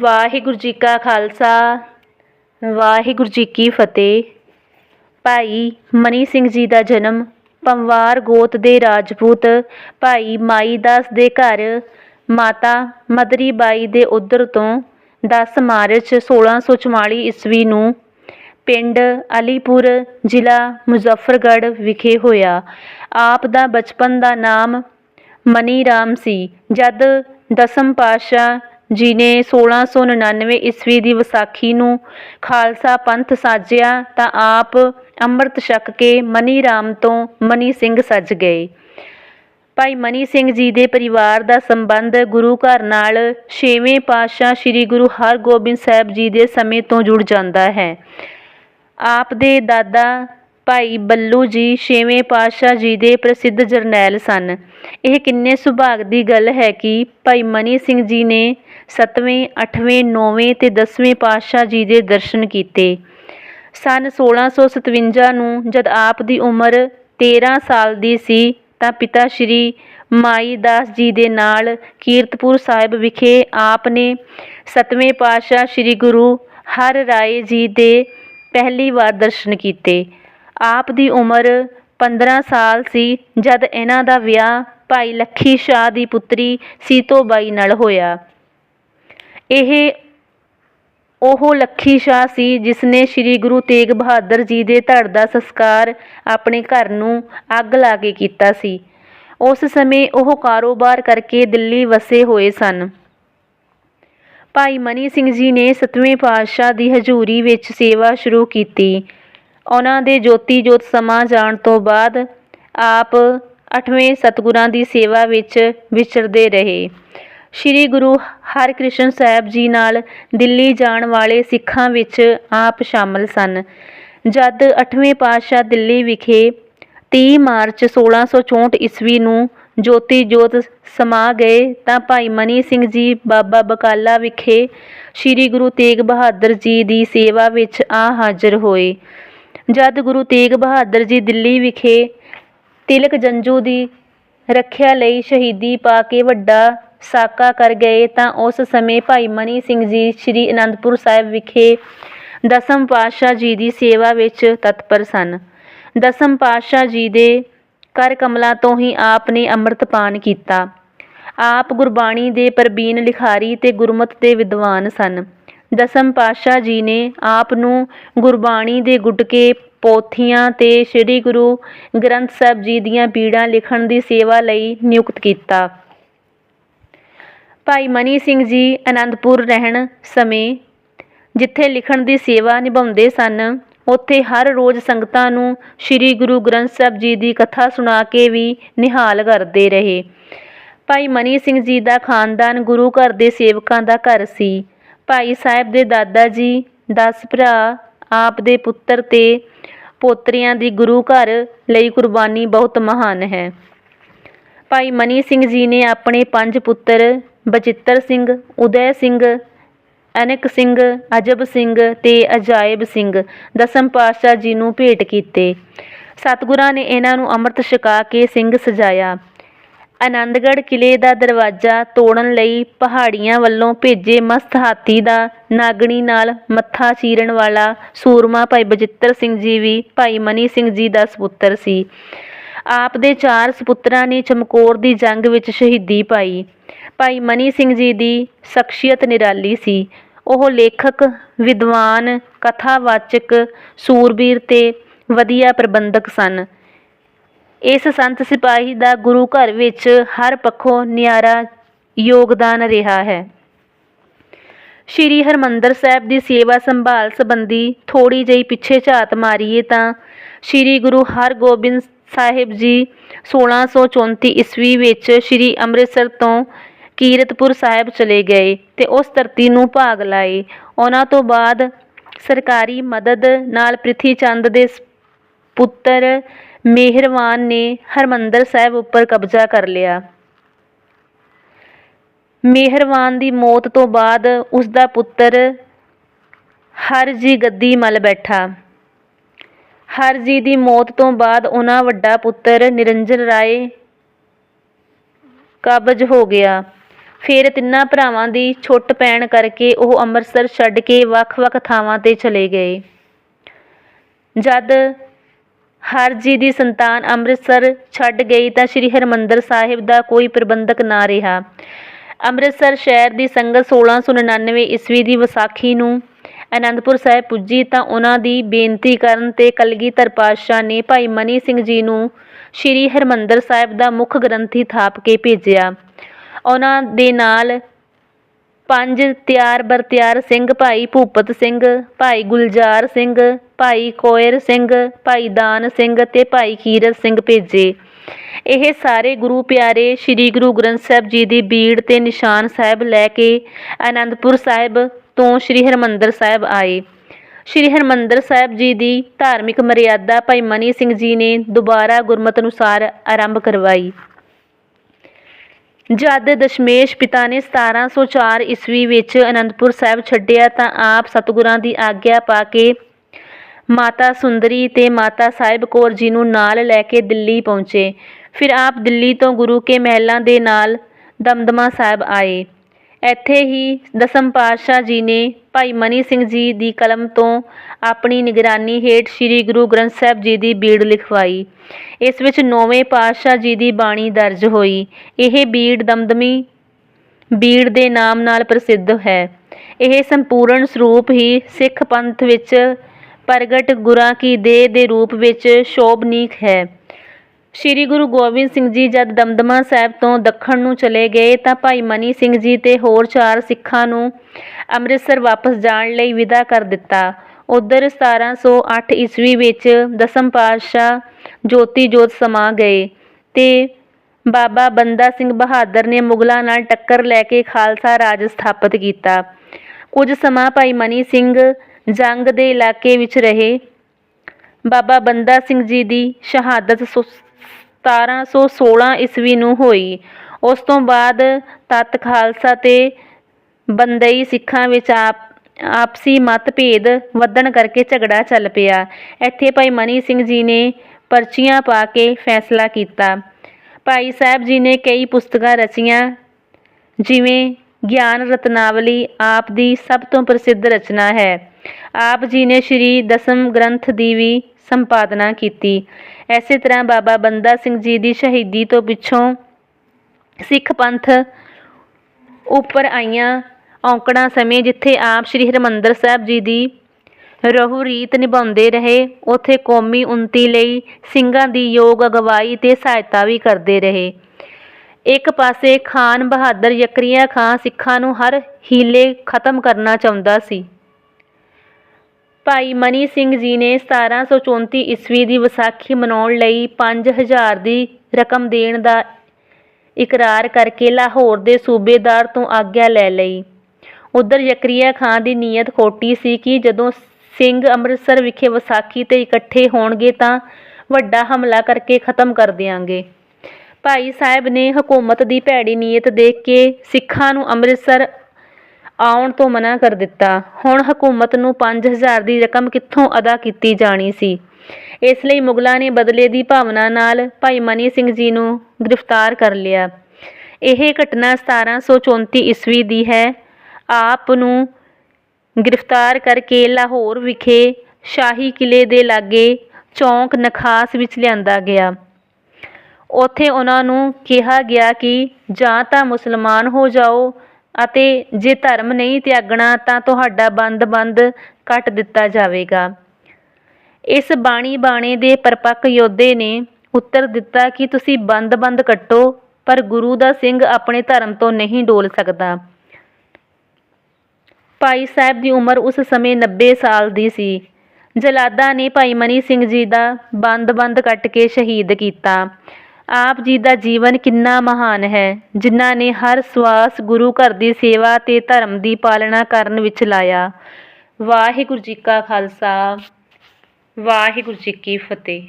ਵਾਹਿਗੁਰੂ ਜੀ ਕਾ ਖਾਲਸਾ, ਵਾਹਿਗੁਰੂ ਜੀ ਕੀ ਫਤਿਹ। ਭਾਈ ਮਨੀ ਸਿੰਘ ਜੀ ਦਾ ਜਨਮ ਪੰਵਾਰ ਗੋਤ ਦੇ ਰਾਜਪੂਤ ਭਾਈ ਮਾਈ ਦਾਸ ਦੇ ਘਰ ਮਾਤਾ ਮਦਰੀ ਬਾਈ ਦੇ ਉਦਰ ਤੋਂ 10 ਮਾਰਚ 1644 ਈਸਵੀ ਨੂੰ ਪਿੰਡ ਅਲੀਪੁਰ ਜ਼ਿਲ੍ਹਾ ਮੁਜ਼ੱਫਰਗੜ੍ਹ ਵਿਖੇ ਹੋਇਆ। ਆਪ ਦਾ ਬਚਪਨ ਦਾ ਨਾਮ ਮਨੀ ਰਾਮ ਸੀ। ਜਦ ਦਸਮ ਪਾਤਸ਼ਾਹ ਜੀ ਨੇ 1699 ਈਸਵੀ ਦੀ ਵਿਸਾਖੀ ਨੂੰ ਖਾਲਸਾ ਪੰਥ ਸਾਜਿਆ, ਤਾਂ ਆਪ ਅੰਮ੍ਰਿਤ ਛਕ ਕੇ ਮਨੀ ਰਾਮ ਤੋਂ ਮਨੀ ਸਿੰਘ ਸੱਜ ਗਏ। ਭਾਈ ਮਨੀ ਸਿੰਘ ਜੀ ਦੇ ਪਰਿਵਾਰ ਦਾ ਸੰਬੰਧ ਗੁਰੂ ਘਰ ਨਾਲ ਛੇਵੇਂ ਪਾਤਸ਼ਾਹ ਸ੍ਰੀ ਗੁਰੂ ਹਰਗੋਬਿੰਦ ਸਾਹਿਬ ਜੀ ਦੇ ਸਮੇਂ ਤੋਂ ਜੁੜ ਜਾਂਦਾ ਹੈ। ਆਪ ਦੇ ਦਾਦਾ ਭਾਈ ਬੱਲੂ ਜੀ ਛੇਵੇਂ ਪਾਤਸ਼ਾਹ ਜੀ ਦੇ ਪ੍ਰਸਿੱਧ ਜਰਨੈਲ ਸਨ। ਇਹ ਕਿੰਨੇ ਸੁਭਾਗ ਦੀ ਗੱਲ ਹੈ ਕਿ ਭਾਈ ਮਨੀ ਸਿੰਘ ਜੀ ਨੇ 7ਵੇਂ 8ਵੇਂ 9ਵੇਂ ਤੇ 10ਵੇਂ ਪਾਤਸ਼ਾਹ ਜੀ ਦੇ ਦਰਸ਼ਨ ਕੀਤੇ। ਸਨ 1657 ਨੂੰ ਜਦ ਆਪ ਦੀ ਉਮਰ 13 ਸਾਲ ਦੀ ਸੀ, ਤਾਂ ਪਿਤਾ ਸ਼੍ਰੀ ਮਾਈ ਦਾਸ ਜੀ ਦੇ ਨਾਲ ਕੀਰਤਪੁਰ ਸਾਹਿਬ ਵਿਖੇ ਆਪ ਨੇ 7ਵੇਂ ਪਾਤਸ਼ਾਹ ਸ਼੍ਰੀ ਗੁਰੂ ਹਰ ਰਾਏ ਜੀ ਦੇ ਪਹਿਲੀ ਵਾਰ ਦਰਸ਼ਨ ਕੀਤੇ। ਆਪ ਦੀ ਉਮਰ 15 ਸਾਲ ਸੀ, ਜਦ ਇਹਨਾਂ ਦਾ ਵਿਆਹ ਭਾਈ ਲੱਖੀ ਸ਼ਾਹ ਦੀ ਪੁੱਤਰੀ ਸੀਤੋ ਬਾਈ ਨਾਲ ਹੋਇਆ। ਇਹ ਉਹ ਲੱਖੀ ਸ਼ਾਹ ਸੀ ਜਿਸ ਨੇ ਸ੍ਰੀ ਗੁਰੂ ਤੇਗ ਬਹਾਦਰ ਜੀ ਦੇ ਧੜ ਦਾ ਸੰਸਕਾਰ ਆਪਣੇ ਘਰ ਨੂੰ ਅੱਗ ਲਾ ਕੇ ਕੀਤਾ ਸੀ। ਉਸ ਸਮੇਂ ਉਹ ਕਾਰੋਬਾਰ ਕਰਕੇ ਦਿੱਲੀ ਵਸੇ ਹੋਏ ਸਨ। ਭਾਈ ਮਨੀ ਸਿੰਘ ਜੀ ਨੇ ਸਤਵੇਂ ਪਾਤਸ਼ਾਹ ਦੀ ਹਜ਼ੂਰੀ ਵਿੱਚ ਸੇਵਾ ਸ਼ੁਰੂ ਕੀਤੀ। ਉਹਨਾਂ ਦੇ ਜੋਤੀ ਜੋਤ ਸਮਾਂ ਜਾਣ ਤੋਂ ਬਾਅਦ ਆਪ ਅੱਠਵੇਂ ਸਤਿਗੁਰਾਂ ਦੀ ਸੇਵਾ ਵਿੱਚ ਵਿਚਰਦੇ ਰਹੇ। ਸ੍ਰੀ ਗੁਰੂ ਹਰਿਕ੍ਰਿਸ਼ਨ ਸਾਹਿਬ ਜੀ ਨਾਲ ਦਿੱਲੀ ਜਾਣ ਵਾਲੇ ਸਿੱਖਾਂ ਵਿੱਚ ਆਪ ਸ਼ਾਮਲ ਸਨ। ਜਦ 8ਵੇਂ ਪਾਤਸ਼ਾਹ ਦਿੱਲੀ ਵਿਖੇ 30 ਮਾਰਚ 1664 ਈਸਵੀ ਨੂੰ ਜੋਤੀ ਜੋਤ ਸਮਾ ਗਏ ਤਾਂ ਭਾਈ ਮਨੀ ਸਿੰਘ ਜੀ ਬਾਬਾ ਬਕਾਲਾ ਵਿਖੇ ਸ੍ਰੀ ਗੁਰੂ ਤੇਗ ਬਹਾਦਰ ਜੀ ਦੀ ਸੇਵਾ ਵਿੱਚ ਆ ਹਾਜ਼ਰ ਹੋਏ। ਜਦ ਗੁਰੂ ਤੇਗ ਬਹਾਦਰ ਜੀ ਦਿੱਲੀ ਵਿਖੇ ਤਿਲਕ ਜੰਜੂ ਦੀ ਰੱਖਿਆ ਲਈ ਸ਼ਹੀਦੀ ਪਾ ਕੇ ਵੱਡਾ ਸਾਕਾ ਕਰ ਗਏ, ਤਾਂ ਉਸ ਸਮੇਂ ਭਾਈ ਮਨੀ ਸਿੰਘ ਜੀ ਸ੍ਰੀ ਅਨੰਦਪੁਰ ਸਾਹਿਬ ਵਿਖੇ ਦਸਮ ਪਾਤਸ਼ਾਹ ਜੀ ਦੀ ਸੇਵਾ ਵਿੱਚ ਤਤਪਰ ਸਨ। ਦਸਮ ਪਾਤਸ਼ਾਹ ਜੀ ਦੇ ਕਰ ਕਮਲਾਂ ਤੋਂ ਹੀ ਆਪ ਨੇ ਅੰਮ੍ਰਿਤਪਾਨ ਕੀਤਾ। ਆਪ ਗੁਰਬਾਣੀ ਦੇ ਪ੍ਰਬੀਨ ਲਿਖਾਰੀ ਤੇ ਗੁਰਮਤ ਦੇ ਵਿਦਵਾਨ ਸਨ। ਦਸਮ ਪਾਤਸ਼ਾਹ ਜੀ ਨੇ ਆਪ ਨੂੰ ਗੁਰਬਾਣੀ ਦੇ ਗੁਟਕੇ, ਪੋਥੀਆਂ ਤੇ ਸ੍ਰੀ ਗੁਰੂ ਗ੍ਰੰਥ ਸਾਹਿਬ ਜੀ ਦੀਆਂ ਪੀੜਾਂ ਲਿਖਣ ਦੀ ਸੇਵਾ ਲਈ ਨਿਯੁਕਤ ਕੀਤਾ। ਭਾਈ ਮਨੀ ਸਿੰਘ ਜੀ ਅਨੰਦਪੁਰ ਰਹਿਣ ਸਮੇਂ ਜਿੱਥੇ ਲਿਖਣ ਦੀ ਸੇਵਾ ਨਿਭਾਉਂਦੇ ਸਨ, ਉੱਥੇ ਹਰ ਰੋਜ਼ ਸੰਗਤਾਂ ਨੂੰ ਸ੍ਰੀ ਗੁਰੂ ਗ੍ਰੰਥ ਸਾਹਿਬ ਜੀ ਦੀ ਕਥਾ ਸੁਣਾ ਕੇ ਵੀ ਨਿਹਾਲ ਕਰਦੇ ਰਹੇ। ਭਾਈ ਮਨੀ ਸਿੰਘ ਜੀ ਦਾ ਖਾਨਦਾਨ ਗੁਰੂ ਘਰ ਦੇ ਸੇਵਕਾਂ ਦਾ ਘਰ ਸੀ। ਭਾਈ ਸਾਹਿਬ ਦੇ ਦਾਦਾ ਜੀ, ਦਸ ਭਰਾ, ਆਪ ਦੇ ਪੁੱਤਰ ਤੇ ਪੋਤਰੀਆਂ ਦੀ ਗੁਰੂ ਘਰ ਲਈ ਕੁਰਬਾਨੀ ਬਹੁਤ ਮਹਾਨ ਹੈ। ਭਾਈ ਮਨੀ ਸਿੰਘ ਜੀ ਨੇ ਆਪਣੇ ਪੰਜ ਪੁੱਤਰ ਬਚਿੱਤਰ ਸਿੰਘ, ਉਦੈ ਸਿੰਘ ਅਨਕ ਸਿੰਘ, ਅਜਬ ਸਿੰਘ ਤੇ ਅਜਾਇਬ ਸਿੰਘ ਦਸਮ ਪਾਤਸ਼ਾਹ ਜੀ ਨੂੰ ਭੇਟ ਕੀਤੇ। ਸਤਿਗੁਰਾਂ ਨੇ ਇਹਨਾਂ ਨੂੰ ਅੰਮ੍ਰਿਤ ਛਕਾ ਕੇ ਸਿੰਘ ਸਜਾਇਆ। ਆਨੰਦਗੜ੍ਹ ਕਿਲ੍ਹੇ ਦਾ ਦਰਵਾਜ਼ਾ ਤੋੜਨ ਲਈ ਪਹਾੜੀਆਂ ਵੱਲੋਂ ਭੇਜੇ ਮਸਤ ਹਾਥੀ ਦਾ ਨਾਗਣੀ ਨਾਲ ਮੱਥਾ ਚੀਰਨ ਵਾਲਾ ਸੂਰਮਾ ਭਾਈ ਬਚਿੱਤਰ ਸਿੰਘ ਜੀ ਵੀ, ਭਾਈ ਮਨੀ ਸਿੰਘ ਜੀ ਦਾ ਸਪੁੱਤਰ ਸੀ। ਆਪ ਦੇ ਚਾਰ ਸਪੁੱਤਰਾਂ ਨੇ ਚਮਕੌਰ ਦੀ ਜੰਗ ਵਿੱਚ ਸ਼ਹੀਦੀ ਪਾਈ। ਭਾਈ ਮਨੀ ਸਿੰਘ ਜੀ ਦੀ ਸ਼ਖਸੀਅਤ ਨਿਰਾਲੀ ਸੀ। ਉਹ ਲੇਖਕ, ਵਿਦਵਾਨ, ਕਥਾਵਾਚਕ, ਸੂਰਬੀਰ ਤੇ ਵਧੀਆ ਪ੍ਰਬੰਧਕ ਸਨ। ਇਸ ਸੰਤ ਸਿਪਾਹੀ ਦਾ ਗੁਰੂ ਘਰ ਵਿੱਚ ਹਰ ਪੱਖੋਂ ਨਿਆਰਾ ਯੋਗਦਾਨ ਰਿਹਾ ਹੈ। ਸ਼੍ਰੀ ਹਰਮੰਦਰ ਸਾਹਿਬ ਦੀ ਸੇਵਾ ਸੰਭਾਲ ਸੰਬੰਧੀ ਥੋੜੀ ਜਿਹੀ ਪਿੱਛੇ ਝਾਤ ਮਾਰੀਏ ਤਾਂ ਸ਼੍ਰੀ ਗੁਰੂ ਹਰਗੋਬਿੰਦ ਸਾਹਿਬ ਜੀ 1634 ਈਸਵੀ ਵਿੱਚ ਸ਼੍ਰੀ ਅੰਮ੍ਰਿਤਸਰ ਤੋਂ ਕੀਰਤਪੁਰ ਸਾਹਿਬ ਚਲੇ ਗਏ ਤੇ ਉਸ ਧਰਤੀ ਨੂੰ ਭਾਗ ਲਾਏ। ਉਹਨਾਂ ਤੋਂ ਬਾਅਦ ਸਰਕਾਰੀ ਮਦਦ ਨਾਲ ਪ੍ਰਿਥੀ ਚੰਦ ਦੇ ਪੁੱਤਰ ਮਿਹਰਵਾਨ ਨੇ ਹਰਮੰਦਰ ਸਾਹਿਬ ਉੱਪਰ ਕਬਜ਼ਾ ਕਰ ਲਿਆ। ਮਿਹਰਵਾਨ ਦੀ ਮੌਤ ਤੋਂ ਬਾਅਦ ਉਸ ਦਾ ਪੁੱਤਰ ਹਰਜੀ ਗੱਦੀ ਮਲ ਬੈਠਾ। ਹਰਜੀ ਦੀ ਮੌਤ ਤੋਂ ਬਾਅਦ ਉਹਨਾਂ ਵੱਡਾ ਪੁੱਤਰ ਨਿਰੰਜਨ ਰਾਏ ਕਾਬਜ਼ ਹੋ ਗਿਆ। ਫਿਰ ਤਿੰਨਾਂ ਭਰਾਵਾਂ ਦੀ ਛੁੱਟ ਪੈਣ ਕਰਕੇ ਉਹ ਅੰਮ੍ਰਿਤਸਰ ਛੱਡ ਕੇ ਵੱਖ-ਵੱਖ ਥਾਵਾਂ ਤੇ ਚਲੇ ਗਏ। ਜਦ ਹਰ ਜੀ ਦੀ ਸੰਤਾਨ ਅੰਮ੍ਰਿਤਸਰ ਛੱਡ ਗਈ ਤਾਂ ਸ੍ਰੀ ਹਰਿਮੰਦਰ ਸਾਹਿਬ ਦਾ ਕੋਈ ਪ੍ਰਬੰਧਕ ਨਾ ਰਿਹਾ। ਅੰਮ੍ਰਿਤਸਰ ਸ਼ਹਿਰ ਦੀ ਸੰਗਤ 1699 ਈਸਵੀ ਦੀ ਵਿਸਾਖੀ ਨੂੰ ਅਨੰਦਪੁਰ ਸਾਹਿਬ ਪੁੱਜੀ ਤਾਂ ਉਹਨਾਂ ਦੀ ਬੇਨਤੀ ਕਰਨ ਤੇ ਕਲਗੀਧਰ ਪਾਤਸ਼ਾਹ ਨੇ ਭਾਈ ਮਨੀ ਸਿੰਘ ਜੀ ਨੂੰ ਸ੍ਰੀ ਹਰਿਮੰਦਰ ਸਾਹਿਬ ਦਾ ਮੁੱਖ ਗ੍ਰੰਥੀ ਥਾਪ ਕੇ ਭੇਜਿਆ। ਉਹਨਾਂ ਦੇ ਨਾਲ ਪੰਜ ਤਿਆਰ ਬਰਤਿਆਰ ਸਿੰਘ, ਭਾਈ ਭੂਪਤ ਸਿੰਘ, ਭਾਈ ਗੁਲਜ਼ਾਰ ਸਿੰਘ, ਭਾਈ ਕੋਇਰ ਸਿੰਘ, ਭਾਈ ਦਾਨ ਸਿੰਘ ਅਤੇ ਭਾਈ ਕੀਰਤ ਸਿੰਘ ਭੇਜੇ। ਇਹ ਸਾਰੇ ਗੁਰੂ ਪਿਆਰੇ ਸ੍ਰੀ ਗੁਰੂ ਗ੍ਰੰਥ ਸਾਹਿਬ ਜੀ ਦੀ ਬੀੜ ਤੇ ਨਿਸ਼ਾਨ ਸਾਹਿਬ ਲੈ ਕੇ ਆਨੰਦਪੁਰ ਸਾਹਿਬ ਤੋਂ ਸ੍ਰੀ ਹਰਿਮੰਦਰ ਸਾਹਿਬ ਆਏ। ਸ੍ਰੀ ਹਰਿਮੰਦਰ ਸਾਹਿਬ ਜੀ ਦੀ ਧਾਰਮਿਕ ਮਰਿਆਦਾ ਭਾਈ ਮਨੀ ਸਿੰਘ ਜੀ ਨੇ ਦੁਬਾਰਾ ਗੁਰਮਤ ਅਨੁਸਾਰ ਆਰੰਭ ਕਰਵਾਈ। ਜਦ ਦਸ਼ਮੇਸ਼ ਪਿਤਾ ਨੇ 1704 ਈਸਵੀ ਵਿੱਚ ਅਨੰਦਪੁਰ ਸਾਹਿਬ ਛੱਡਿਆ ਤਾਂ ਆਪ ਸਤਿਗੁਰਾਂ ਦੀ ਆਗਿਆ ਪਾ ਕੇ ਮਾਤਾ ਸੁੰਦਰੀ ਤੇ ਮਾਤਾ ਸਾਹਿਬ ਕੌਰ ਜੀ ਨੂੰ ਨਾਲ ਲੈ ਕੇ ਦਿੱਲੀ ਪਹੁੰਚੇ। ਫਿਰ ਆਪ ਦਿੱਲੀ ਤੋਂ ਗੁਰੂ ਕੇ ਮਹਿਲਾਂ ਦੇ ਨਾਲ ਦਮਦਮਾ ਸਾਹਿਬ ਆਏ। ਇੱਥੇ ਹੀ ਦਸਮ ਪਾਤਸ਼ਾਹ ਜੀ ਨੇ ਭਾਈ ਮਨੀ ਸਿੰਘ ਜੀ ਦੀ ਕਲਮ ਤੋਂ ਆਪਣੀ ਨਿਗਰਾਨੀ ਹੇਠ ਸ੍ਰੀ ਗੁਰੂ ਗ੍ਰੰਥ ਸਾਹਿਬ ਜੀ ਦੀ ਬੀੜ ਲਿਖਵਾਈ। ਇਸ ਵਿੱਚ ਨੌਵੇਂ ਪਾਤਸ਼ਾਹ ਜੀ ਦੀ ਬਾਣੀ ਦਰਜ ਹੋਈ। ਇਹ ਬੀੜ ਦਮਦਮੀ ਬੀੜ ਦੇ ਨਾਮ ਨਾਲ ਪ੍ਰਸਿੱਧ ਹੈ। ਇਹ ਸੰਪੂਰਨ ਸਰੂਪ ਹੀ ਸਿੱਖ ਪੰਥ ਵਿੱਚ ਪ੍ਰਗਟ ਗੁਰਾਂ ਕੀ ਦੇਹ ਦੇ ਰੂਪ ਵਿੱਚ ਸ਼ੋਭਨੀਕ ਹੈ। ਸ਼੍ਰੀ ਗੁਰੂ ਗੋਬਿੰਦ ਸਿੰਘ ਜੀ ਜਦ ਦਮਦਮਾ ਸਾਹਿਬ ਤੋਂ ਦੱਖਣ ਨੂੰ ਚਲੇ ਗਏ ਤਾਂ ਭਾਈ ਮਨੀ ਸਿੰਘ ਜੀ ਤੇ ਹੋਰ ਚਾਰ ਸਿੱਖਾਂ ਨੂੰ ਅੰਮ੍ਰਿਤਸਰ ਵਾਪਸ ਜਾਣ ਲਈ ਵਿਦਾ ਕਰ ਦਿੱਤਾ। ਉਧਰ 1708 ਈਸਵੀ ਵਿੱਚ ਦਸਮ ਪਾਤਸ਼ਾਹ ਜੋਤੀ ਜੋਤ ਸਮਾ ਗਏ ਤੇ ਬਾਬਾ ਬੰਦਾ ਸਿੰਘ ਬਹਾਦਰ ਨੇ ਮੁਗਲਾਂ ਨਾਲ ਟੱਕਰ ਲੈ ਕੇ ਖਾਲਸਾ ਰਾਜ ਸਥਾਪਿਤ ਕੀਤਾ। ਕੁਝ ਸਮਾਂ ਭਾਈ ਮਨੀ ਸਿੰਘ ਜੰਗ ਦੇ ਇਲਾਕੇ ਵਿੱਚ ਰਹੇ। ਬਾਬਾ ਬੰਦਾ ਸਿੰਘ ਜੀ ਦੀ ਸ਼ਹਾਦਤ ਸੋ- 1716 ਈਸਵੀ ਨੂੰ ਹੋਈ। ਉਸ ਤੋਂ ਬਾਅਦ ਤਤ ਖਾਲਸਾ ਤੇ ਬੰਦਈ ਸਿੱਖਾਂ ਵਿੱਚ ਆਪ, ਆਪਸੀ ਮਤਭੇਦ ਵਧਣ ਕਰਕੇ ਝਗੜਾ ਚੱਲ ਪਿਆ। ਇੱਥੇ ਭਾਈ ਮਨੀ ਸਿੰਘ ਜੀ ਨੇ ਪਰਚੀਆਂ ਪਾ ਕੇ ਫੈਸਲਾ ਕੀਤਾ। ਭਾਈ ਸਾਹਿਬ ਜੀ ਨੇ ਕਈ ਪੁਸਤਕਾਂ ਰਚੀਆਂ, ਜਿਵੇਂ ਗਿਆਨ ਰਤਨਾਵਲੀ ਆਪ ਦੀ ਸਭ ਤੋਂ ਪ੍ਰਸਿੱਧ ਰਚਨਾ ਹੈ। ਆਪ ਜੀ ਨੇ ਸ਼੍ਰੀ ਦਸਮ ਗ੍ਰੰਥ ਦੀ ਵੀ ਸੰਪਾਦਨਾ ਕੀਤੀ। ਇਸੇ ਤਰ੍ਹਾਂ ਬਾਬਾ ਬੰਦਾ ਸਿੰਘ ਜੀ ਦੀ ਸ਼ਹੀਦੀ ਤੋਂ ਪਿੱਛੋਂ ਸਿੱਖ ਪੰਥ ਉੱਪਰ ਆਈਆਂ ਔਂਕੜਾਂ ਸਮੇਂ ਜਿੱਥੇ ਆਪ ਸ਼੍ਰੀ ਹਰਿਮੰਦਰ ਸਾਹਿਬ ਜੀ ਦੀ ਰਹੂ ਰੀਤ ਨਿਭਾਉਂਦੇ ਰਹੇ, ਉਥੇ ਕੌਮੀ ਉન્નਤੀ ਲਈ ਸਿੰਘਾਂ ਦੀ ਯੋਗ ਅਗਵਾਈ ਤੇ ਸਹਾਇਤਾ ਵੀ ਕਰਦੇ ਰਹੇ। ਇੱਕ ਪਾਸੇ ਖਾਨ ਬਹਾਦਰ ਯਕਰੀਆ ਖਾਂ ਸਿੱਖਾਂ ਨੂੰ ਹਰ ਹੀਲੇ ਖਤਮ ਕਰਨਾ ਚਾਹੁੰਦਾ ਸੀ। ਭਾਈ ਮਨੀ ਸਿੰਘ ਜੀ ਨੇ 1734 ਈਸਵੀ ਦੀ ਵਿਸਾਖੀ ਮਨਾਉਣ ਲਈ 5000 ਦੀ ਰਕਮ ਦੇਣ ਦਾ ਇਕਰਾਰ ਕਰਕੇ ਲਾਹੌਰ ਦੇ ਸੂਬੇਦਾਰ ਤੋਂ ਆਗਿਆ ਲੈ ਲਈ। ਉਧਰ ਯਕਰੀਆ ਖਾਨ ਦੀ ਨੀਅਤ ਖੋਟੀ ਸੀ ਕਿ ਜਦੋਂ ਸਿੰਘ ਅੰਮ੍ਰਿਤਸਰ ਵਿਖੇ ਵਿਸਾਖੀ ਤੇ ਇਕੱਠੇ ਹੋਣਗੇ ਤਾਂ ਵੱਡਾ ਹਮਲਾ ਕਰਕੇ ਖਤਮ ਕਰ ਦਿਆਂਗੇ। ਭਾਈ ਸਾਹਿਬ ਨੇ ਹਕੂਮਤ ਦੀ ਭੈੜੀ ਨੀਅਤ ਦੇਖ ਕੇ ਸਿੱਖਾਂ ਨੂੰ ਅੰਮ੍ਰਿਤਸਰ ਆਉਣ ਤੋਂ ਮਨਾ ਕਰ ਦਿੱਤਾ। ਹੁਣ ਹਕੂਮਤ ਨੂੰ 5000 ਦੀ ਰਕਮ ਕਿੱਥੋਂ ਅਦਾ ਕੀਤੀ ਜਾਣੀ ਸੀ? ਇਸ ਲਈ ਮੁਗਲਾਂ ਨੇ ਬਦਲੇ ਦੀ ਭਾਵਨਾ ਨਾਲ ਭਾਈ ਮਨੀ ਸਿੰਘ ਜੀ ਨੂੰ ਗ੍ਰਿਫਤਾਰ ਕਰ ਲਿਆ। ਇਹ ਘਟਨਾ 1734 ਈਸਵੀ ਦੀ ਹੈ। ਆਪ ਨੂੰ ਗ੍ਰਿਫਤਾਰ ਕਰਕੇ ਲਾਹੌਰ ਵਿਖੇ ਸ਼ਾਹੀ ਕਿਲੇ ਦੇ ਲਾਗੇ ਚੌਂਕ ਨਖਾਸ ਵਿੱਚ ਲਿਆਂਦਾ ਗਿਆ। ਉੱਥੇ ਉਹਨਾਂ ਨੂੰ ਕਿਹਾ ਗਿਆ ਕਿ ਜਾਂ ਤਾਂ ਮੁਸਲਮਾਨ ਹੋ ਜਾਓ ਅਤੇ ਜੇ ਧਰਮ ਨਹੀਂ ਤਿਆਗਣਾ ਤਾਂ ਤੁਹਾਡਾ ਬੰਦ-ਬੰਦ ਕੱਟ ਦਿੱਤਾ ਜਾਵੇਗਾ। ਇਸ ਬਾਣੀ ਬਾਣੇ ਦੇ ਪਰਪੱਕ ਯੋਧੇ ਨੇ ਉੱਤਰ ਦਿੱਤਾ ਕਿ ਤੁਸੀਂ ਬੰਦ-ਬੰਦ ਕੱਟੋ, ਪਰ ਗੁਰੂ ਦਾ ਸਿੰਘ ਆਪਣੇ ਧਰਮ ਤੋਂ ਨਹੀਂ ਡੋਲ ਸਕਦਾ। ਭਾਈ ਸਾਹਿਬ ਦੀ ਉਮਰ ਉਸ ਸਮੇਂ 90 ਸਾਲ ਦੀ ਸੀ। ਜਲਾਦਾ ਨੇ ਭਾਈ ਮਨੀ ਸਿੰਘ ਜੀ ਦਾ ਬੰਦ-ਬੰਦ ਕੱਟ ਕੇ ਸ਼ਹੀਦ ਕੀਤਾ। ਆਪ ਜੀ ਦਾ ਜੀਵਨ ਕਿੰਨਾ ਮਹਾਨ ਹੈ। ਜਿਨ੍ਹਾਂ ਨੇ ਹਰ ਸਵਾਸ ਗੁਰੂ ਘਰ ਦੀ ਸੇਵਾ ਤੇ ਧਰਮ ਦੀ ਪਾਲਣਾ ਕਰਨ ਵਿੱਚ ਲਾਇਆ। ਵਾਹਿਗੁਰੂ ਜੀ ਕਾ ਖਾਲਸਾ। ਵਾਹਿਗੁਰੂ ਜੀ ਕੀ ਫਤਿਹ।